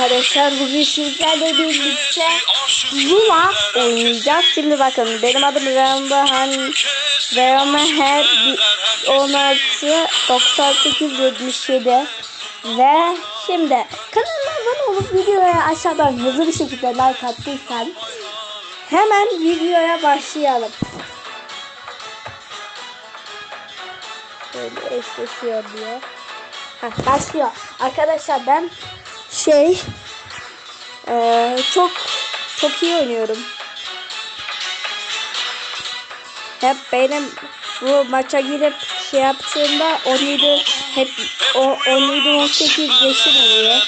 arkadaşlar bugün sizlerle birlikte Zula oynayacağız. Şimdi bakın benim adım Rambahan Ramaher 16 98 77 ve şimdi kanalıma abone olup videoya aşağıdan hızlı bir şekilde like attıysan hemen videoya başlayalım. Böyle eşleşiyor diyor. Heh, başlıyor. Arkadaşlar ben şey eee, çok çok iyi oynuyorum. Hep benim bu maça girip şey yaptığımda 17 hep o 17.8 yaşım oluyor.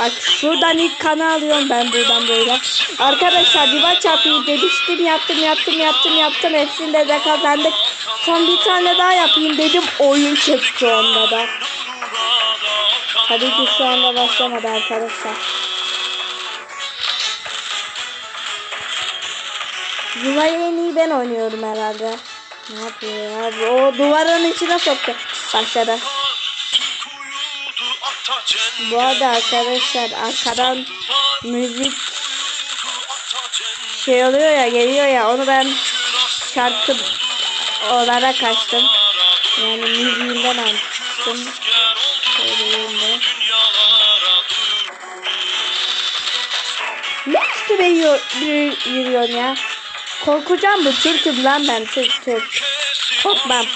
Bak şuradan ilk kanı alıyorum ben buradan böyle. Arkadaşlar maç yapayım demiştim yaptım yaptım yaptım yaptım hepsinde de kazandık. Son bir tane daha yapayım dedim oyun çekti onda da. Tabii ki şu anda başlamadı arkadaşlar. Zula'yı en iyi ben oynuyorum herhalde. Ne yapıyor abi? O duvarın içine soktu. Başladı. Bu arada arkadaşlar arkadan müzik şey oluyor ya geliyor ya onu ben şarkı olarak açtım. Yani müziğinden açtım. Üstüme yürüyor, yürüyorsun ya? Korkacağım bu Türk'üm lan ben Türk Türk. Korkmam.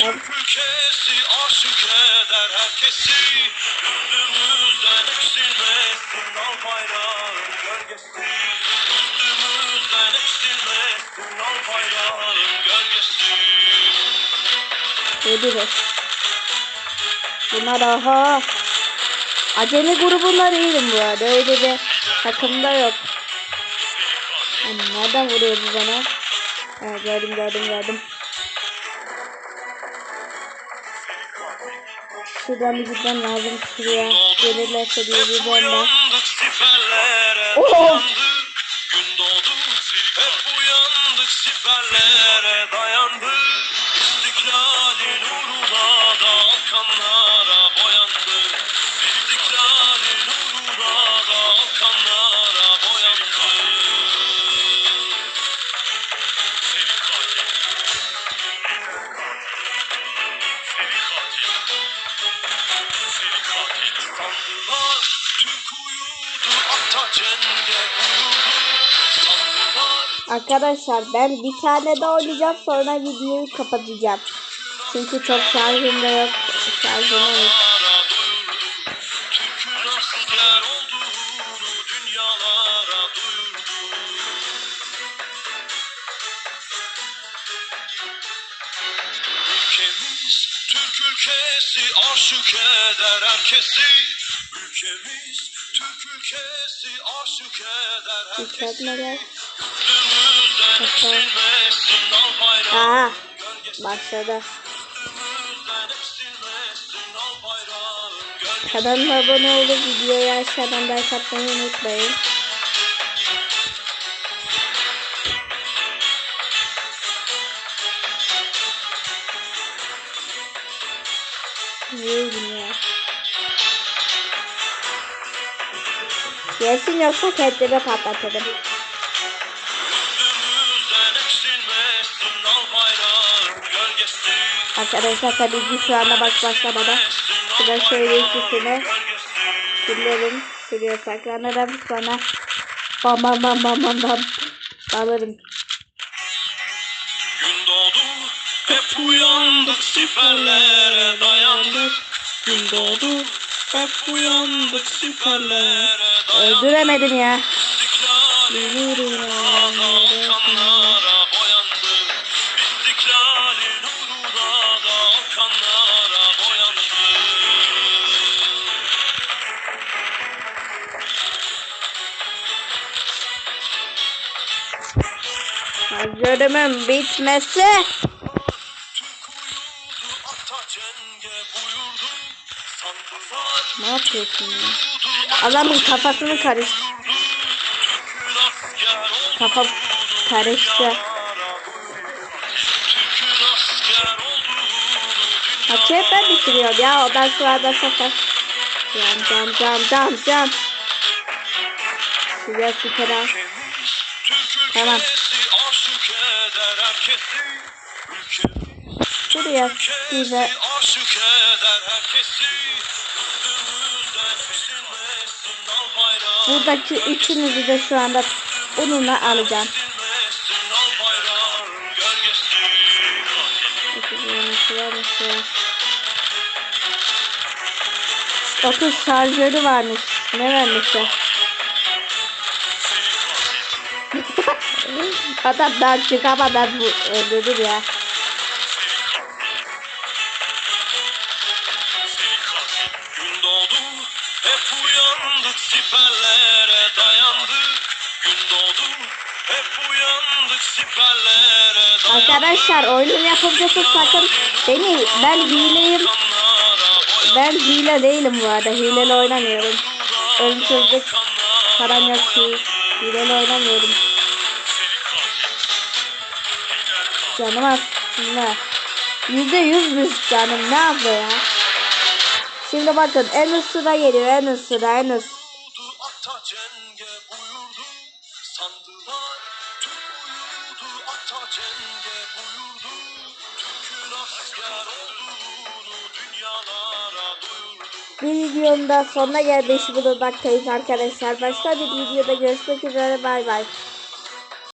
Ben- Ölürüz. Bunlar aha. Acemi grubunda değilim bu arada. Öyle bir takımda yok. Yani nereden vuruyor bu bana? Ha, gördüm gördüm gördüm. Şuradan bir gitmem lazım şuraya. Gelirlerse diye bir bomba. Oh! dayandık İstiklalin uğruna da kanlara boyandık Arkadaşlar ben bir tane daha oynayacağım sonra videoyu kapatacağım. Çünkü çok şarjım da yok. Şarjım yok. Türk ülkesi aşık eder herkesi Ülkemiz Türk ülkesi aşık eder herkesi gölgesi başladı. Kanalıma abone olup videoyu aşağıdan like atmayı unutmayın. Neyim ya? Gelsin yoksa kendimi patlatırım. Arkadaşlar tabii ki şu anda bak başlamadan. Şurada şöyle ikisini siliyorum. Siliyor saklanırım sonra bam bam bam bam bam bam alırım. Gün doğdu hep uyandık siperlere dayandık Gün doğdu hep uyandık dayandık Öldüremedim ya. İstiklalin uğruna Ne yapıyorsun ya? Adamın kafasını karış. Kafa karıştı. Maçı hep ben bitiriyorum ya. Ondan sonra da sakar. Cam cam cam cam cam. Size süper al. Tamam. Şuraya size buradaki üçünüzü de şu anda bununla alacağım. 30 şarjörü varmış. Ne vermişler? Adam ben çıkamadan bu öldürdüm ya. Uyandık, siperlere dayandık. Gün doğdu, hep uyandık, siperlere dayandık. Arkadaşlar oyunun yapımcısı sakın beni ben hileyim. Ben hile değilim bu arada. Hileli oynamıyorum. Ölümsüzlük param yok ki. Hileli oynamıyorum. Canım aslında. Yüzde yüz müz canım ne yapıyor ya? Şimdi bakın en üst sıra geliyor en üst sıra en üst. Bir videonun da sonuna gelmiş bulunmaktayız arkadaşlar. Başka bir videoda görüşmek üzere bay bay.